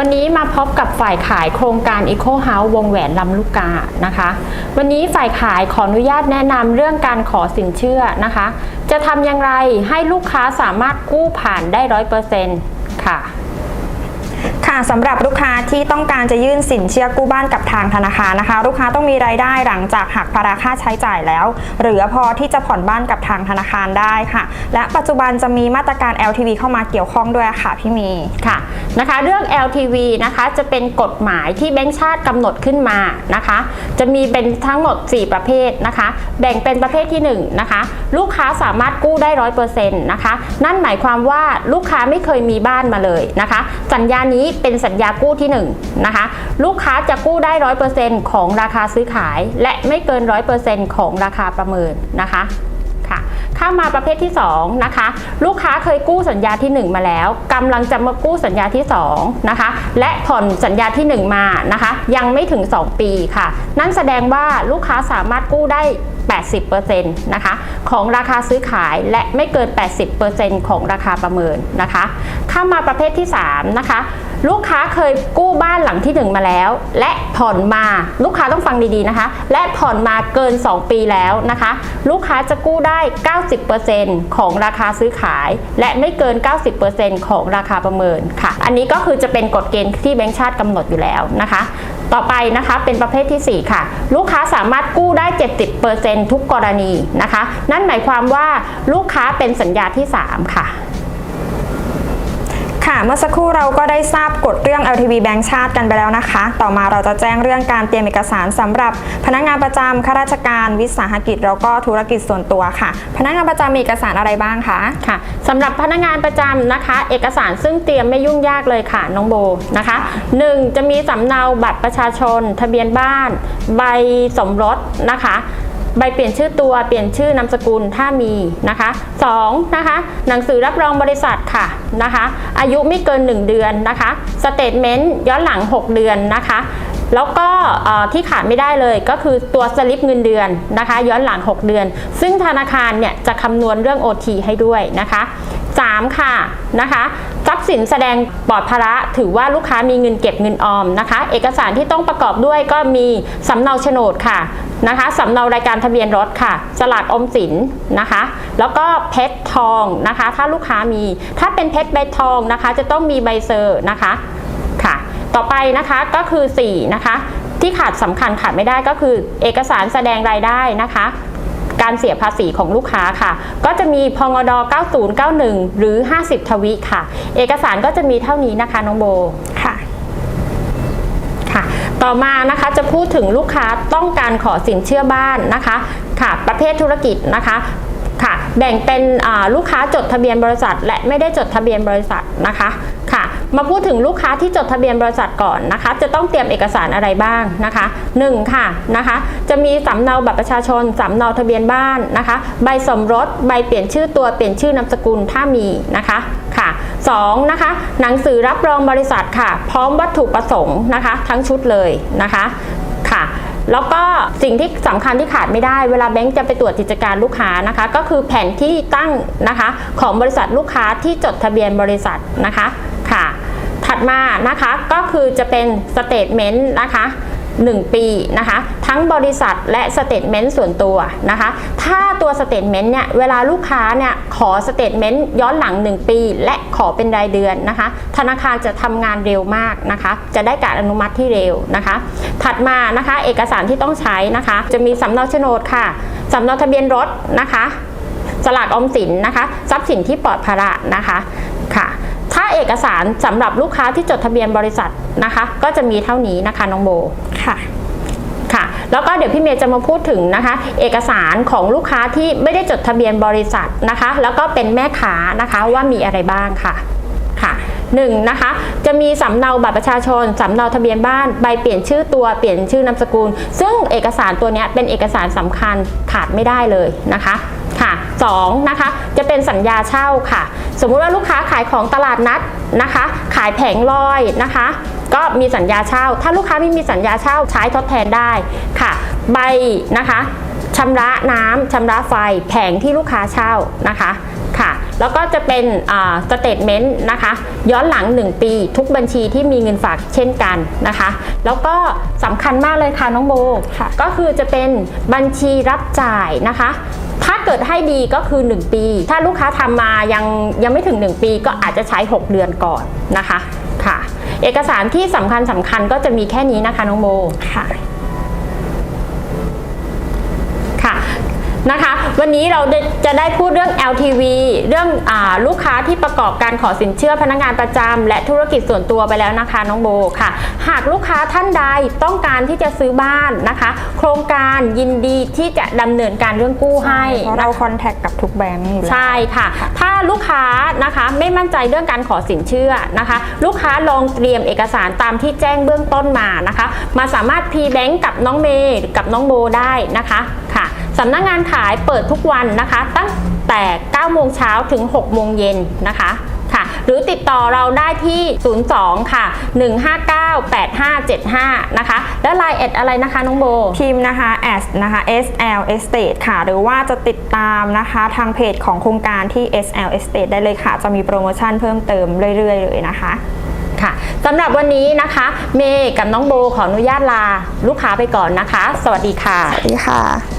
วันนี้มาพบกับฝ่ายขายโครงการ Eco House วงแหวนลำลูกกานะคะ วันนี้ฝ่ายขายขออนุญาตแนะนำเรื่องการขอสินเชื่อนะคะ จะทำอย่างไรให้ลูกค้าสามารถกู้ผ่านได้ร้อยเปอร์เซ็นต์ค่ะ ค่ะสำหรับลูกค้าที่ต้องการจะยื่นสินเชื่อกู้บ้านกับทางธนาคารนะคะ ลูกค้าต้องมีรายได้หลังจากหักภาระค่าใช้จ่ายแล้ว เหลือพอที่จะผ่อนบ้านกับทางธนาคารได้ค่ะ และปัจจุบันจะมีมาตรการ LTV เข้ามาเกี่ยวข้องด้วยค่ะพี่มีค่ะนะคะ เรื่อง LTV นะคะจะเป็นกฎหมายที่แบงก์ชาติกำหนดขึ้นมานะคะ จะมีเป็นทั้งหมด 4 ประเภทนะคะ แบ่งเป็นประเภทที่1นะคะลูกค้าสามารถกู้ได้ร้อยเปอร์เซ็นต์นะคะนั่นหมายความว่าลูกค้าไม่เคยมีบ้านมาเลยนะคะ สัญญานี้เป็นสัญญากู้ที่1นะคะลูกค้าจะกู้ได้ร้อยเปอร์เซ็นต์ของราคาซื้อขาย และไม่เกินร้อยเปอร์เซ็นต์ของราคาประเมินนะคะค่ะข้ามาประเภทที่2นะคะลูกค้าเคยกู้สัญญาที่ 1 มาแล้วกำลังจะมากู้สัญญาที่2นะคะและผ่อนสัญญาที่ 1 มานะคะยังไม่ถึง 2 ปีค่ะ นั่นแสดงว่าลูกค้าสามารถกู้ได้ 80%นะคะของราคาซื้อขายและไม่เกิน 80%ของราคาประเมินนะคะเข้ามาประเภทที่ 3 นะคะ ลูกค้าเคยกู้บ้านหลังที่ 1 มาแล้ว และผ่อนมาลูกค้าต้องฟังดีๆนะคะ และผ่อนมาเกิน 2 ปีแล้วนะคะ ลูกค้าจะกู้ได้ 90%ของราคาซื้อขาย และไม่เกิน 90%ของราคาประเมินค่ะ อันนี้ก็คือจะเป็นกฎเกณฑ์ที่แบงก์ชาติกำหนดอยู่แล้วนะคะ ต่อไปนะคะเป็นประเภททีสี่ 4 ค่ะ ลูกค้าสามารถกู้ได้ 70%ทุกกรณีนะคะ นั่นหมายความว่าลูกค้าเป็นสัญญาที่ 3 ค่ะ เมื่อสักครู่เราก็ได้ทราบกฎเรื่อง LTV แบงก์ชาติกันไปแล้วนะคะ ต่อมาเราจะแจ้งเรื่องการเตรียมเอกสารสำหรับ พนักงานประจำข้าราชการวิสาหกิจแล้วก็ธุรกิจส่วนตัวค่ะ พนักงานประจำมีเอกสารอะไรบ้างคะค่ะสำหรับพนักงานประจำนะคะ เอกสารซึ่งเตรียมไม่ยุ่งยากเลยค่ะน้องโบนะคะ 1. จะมีสำเนาบัตรประชาชน ทะเบียนบ้าน ใบสมรสนะคะ ใบเปลี่ยนชื่อตัวเปลี่ยนชื่อนามสกุลถ้ามีนะคะ2นะคะหนังสือรับรองบริษัทค่ะนะคะ อายุไม่เกิน 1 เดือนนะคะสเตทเมนต์ย้อนหลัง 6 เดือนนะคะแล้วก็ที่ขาดไม่ได้เลยก็คือตัวสลิปเงินเดือนนะคะ ย้อนหลัง 6 เดือน ซึ่งธนาคารเนี่ยจะคำนวณเรื่อง OT ให้ด้วยนะคะ 3 ค่ะนะคะทรัพย์สินแสดงปลอดภาระถือว่าลูกค้ามีเงินเก็บเงินออมนะคะ เอกสารที่ต้องประกอบด้วยก็มีสำเนาโฉนดค่ะ นะคะสำเนารายการทะเบียนรถค่ะ สลากอมสินนะคะ แล้วก็เพชรทองนะคะ ถ้าลูกค้ามี ถ้าเป็นเพชรใบทองนะคะ จะต้องมีใบเซอร์นะคะค่ะ ต่อไปนะคะก็คือ 4 นะคะ ที่ขาดสำคัญขาดไม่ได้ก็คือ เอกสารแสดงรายได้นะคะการเสียภาษีของลูกค้าค่ะ ก็จะมีพงด9091 หรือ 50 ทวิค่ะ เอกสารก็จะมีเท่านี้นะคะ น้องโบ ต่อมานะคะจะพูดถึงลูกค้าต้องการขอสินเชื่อบ้านนะคะ ค่ะ ประเภทธุรกิจนะคะค่ะ แบ่งเป็นลูกค้าจดทะเบียนบริษัท และไม่ได้จดทะเบียนบริษัทนะคะค่ะ มาพูดถึงลูกค้าที่จดทะเบียนบริษัทก่อนนะคะ จะต้องเตรียมเอกสารอะไรบ้างนะคะ 1 ค่ะนะคะ จะมีสำเนาบัตรประชาชนสำเนาทะเบียนบ้านนะคะ ใบสมรส ใบเปลี่ยนชื่อตัวเปลี่ยนชื่อนามสกุลถ้ามีนะคะค่ะ 2 นะคะหนังสือรับรองบริษัทค่ะ พร้อมวัตถุประสงค์นะคะ ทั้งชุดเลยนะคะค่ะแล้วก็สิ่งที่สำคัญที่ขาดไม่ได้ เวลาแบงค์จะไปตรวจกิจการลูกค้านะคะ ก็คือแผนที่ตั้งนะคะ ของบริษัทลูกค้าที่จดทะเบียนบริษัทนะคะค่ะ ถัดมานะคะก็คือจะเป็นสเตทเมนต์นะคะ 1 ปีนะคะ ทั้งบริษัทและสเตทเมนต์ส่วนตัวนะคะ ถ้าตัวสเตทเมนต์เนี่ยเวลาลูกค้าเนี่ยขอสเตทเมนต์ย้อนหลัง 1 ปี และขอเป็นรายเดือนนะคะ ธนาคารจะทำงานเร็วมากนะคะ จะได้การอนุมัติที่เร็วนะคะ ถัดมานะคะ เอกสารที่ต้องใช้นะคะ จะมีสำเนาโฉนดค่ะสำเนาทะเบียนรถนะคะ สลากออมสินนะคะ ทรัพย์สินที่ปลอดภาระนะคะค่ะ เอกสารสำหรับลูกค้าที่จดทะเบียนบริษัทนะคะ ก็จะมีเท่านี้นะคะน้องโบค่ะค่ะ แล้วก็เดี๋ยวพี่เมย์จะมาพูดถึงนะคะ เอกสารของลูกค้าที่ไม่ได้จดทะเบียนบริษัทนะคะ แล้วก็เป็นแม่ค้านะคะว่ามีอะไรบ้างค่ะค่ะหนึ่งนะคะจะมีสำเนาบัตรประชาชนสำเนาทะเบียนบ้านใบเปลี่ยนชื่อตัวเปลี่ยนชื่อนามสกุล ซึ่งเอกสารตัวเนี้ยเป็นเอกสารสำคัญขาดไม่ได้เลยนะคะค่ะสองนะคะจะเป็นสัญญาเช่าค่ะ สมมุติว่าลูกค้าขายของตลาดนัดนะคะ ขายแผงลอยนะคะ ก็มีสัญญาเช่า ถ้าลูกค้าไม่มีสัญญาเช่าใช้ทดแทนได้ค่ะ ใบนะคะชำระน้ำชำระไฟแผงที่ลูกค้าเช่านะคะค่ะ แล้วก็จะเป็นสเตทเมนต์นะคะ ย้อนหลัง 1 ปี ทุกบัญชีที่มีเงินฝากเช่นกันนะคะ แล้วก็สำคัญมากเลยค่ะน้องโบค่ะก็คือจะเป็นบัญชีรับจ่ายนะคะถ้าเกิดให้ดีก็คือ 1 ปี ถ้าลูกค้าทำมายังยังไม่ถึง 1 ปีก็อาจจะใช้ 6 เดือนก่อนนะคะค่ะ เอกสารที่สำคัญสำคัญก็จะมีแค่นี้นะคะน้องโบค่ะค่ะ นะคะ วันนี้เราได้จะได้พูดเรื่อง LTV เรื่องอาลูกค้าที่ประกอบการขอสินเชื่อพนักงานประจำและธุรกิจส่วนตัวไปแล้วนะคะน้องโบค่ะ หากลูกค้าท่านใดต้องการที่จะซื้อบ้านนะคะ โครงการยินดีที่จะดำเนินการเรื่องกู้ให้เพราะนะเราคะคอนแทคกับทุกแบงก์อยู่แล้วใช่ค่ะ ถ้าลูกค้านะคะไม่มั่นใจเรื่องการขอสินเชื่อนะคะ ลูกค้าลองเตรียมเอกสารตามที่แจ้งเบื้องต้นมานะคะ มาสามารถพรีแบงก์กับน้องเมย์กับน้องโบได้นะคะค่ะ สำนักงานขายเปิดทุกวันนะคะ ตั้งแต่ 9 โมงเช้าถึง 6 โมงเย็นนะคะค่ะ หรือติดต่อเราได้ที่ 02 ค่ะ 1598575 นะคะ และไลน์แอดอะไรนะคะน้องโบพิมพ์นะคะ s นะคะ SL Estate ค่ะ หรือว่าจะติดตามนะคะทางเพจของโครงการที่ SL Estate ได้เลยค่ะ จะมีโปรโมชั่นเพิ่มเติมเรื่อย ๆ เลยนะคะค่ะสำหรับวันนี้นะคะ เมย์กับน้องโบขออนุญาตลาลูกค้าไปก่อนนะคะ สวัสดีค่ะ สวัสดีค่ะ